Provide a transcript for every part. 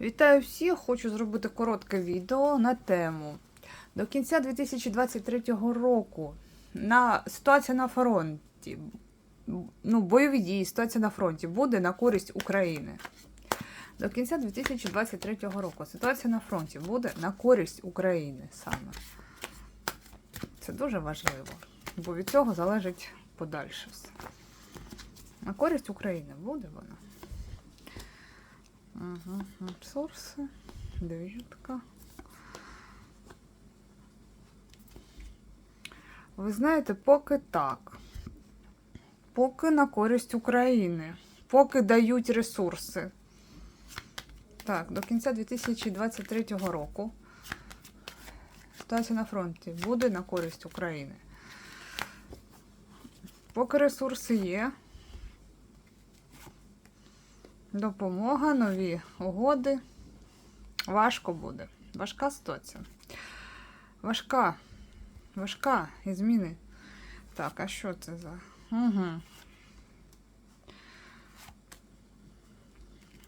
Вітаю всіх! Хочу зробити коротке відео на тему. До кінця 2023 року на ситуація на фронті, ну, бойові дії, ситуація на фронті буде на користь України. До кінця 2023 року ситуація на фронті буде на користь України саме. Це дуже важливо, бо від цього залежить подальше все. На користь України буде вона. Ага, ресурси, дев'ятка. Ви знаєте, поки так. Поки на користь України. Поки дають ресурси. Так, до кінця 2023 року ситуація на фронті буде на користь України. Поки ресурси є, Допомога, нові угоди. Важко буде. Важка ситуація. Важка. Важка і зміни. Так, а що це за? Угу.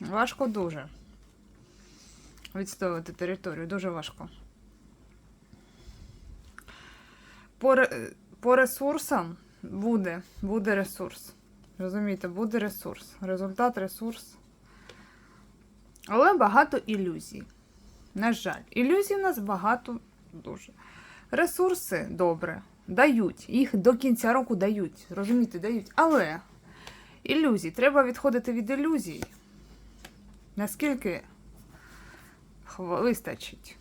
Важко дуже. Відстоювати територію. Дуже важко. По, по ресурсам буде, буде ресурс. Розумієте, буде ресурс. Результат ресурс. Але багато ілюзій. На жаль, ілюзій в нас багато дуже. Ресурси добре, дають. Їх до кінця року дають. Розумієте, дають. Але ілюзій. Треба відходити від ілюзій. Наскільки вистачить.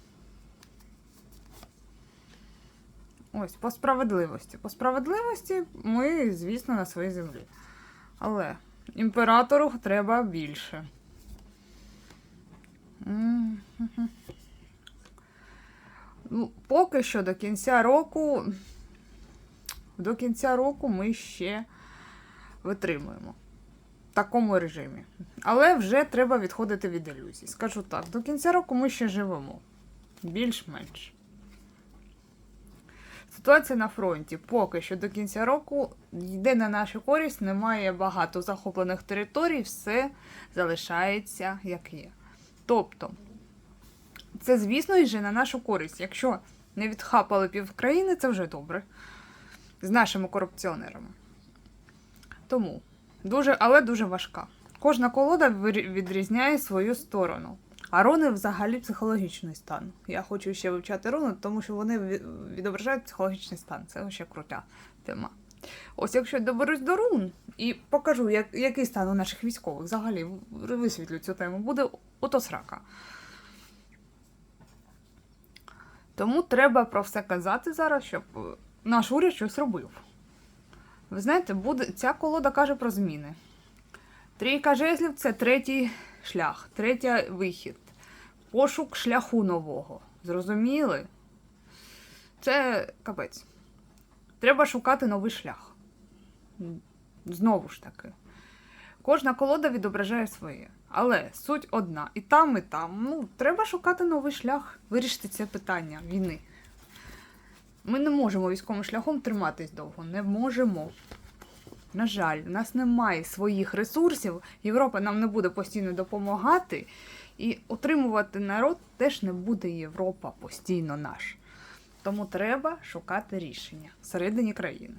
Ось, по справедливості. По справедливості ми, звісно, на своїй землі. Але імператору треба більше. Ну, поки що до кінця року. До кінця року ми ще витримуємо в такому режимі. Але вже треба відходити від ілюзій. Скажу так, до кінця року ми ще живемо. Більш-менш. Ситуація на фронті поки що до кінця року йде на нашу користь, немає багато захоплених територій, все залишається як є. Тобто, це, звісно, йде на нашу користь. Якщо не відхапали пів країни, це вже добре. З нашими корупціонерами. Тому, дуже, але дуже важка. Кожна колода відрізняє свою сторону. А руни взагалі психологічний стан. Я хочу ще вивчати руни, тому що вони відображають психологічний стан. Це ще крута тема. Ось якщо я доберусь до рун і покажу, як, який стан у наших військових, взагалі висвітлю цю тему, буде ото срака. Тому треба про все казати зараз, щоб е, наш уряд щось робив. Ви знаєте, буде, ця колода каже про зміни. Трійка жезлів це третій шлях, третій вихід. Пошук шляху нового. Зрозуміли? Це капець. Треба шукати новий шлях. Знову ж таки. Кожна колода відображає своє. Але суть одна. І там, і там. Ну, треба шукати новий шлях, вирішити це питання війни. Ми не можемо військовим шляхом триматись довго. Не можемо. На жаль, у нас немає своїх ресурсів. Європа нам не буде постійно допомагати. І утримувати народ теж не буде Європа постійно наш. Тому треба шукати рішення всередині країни.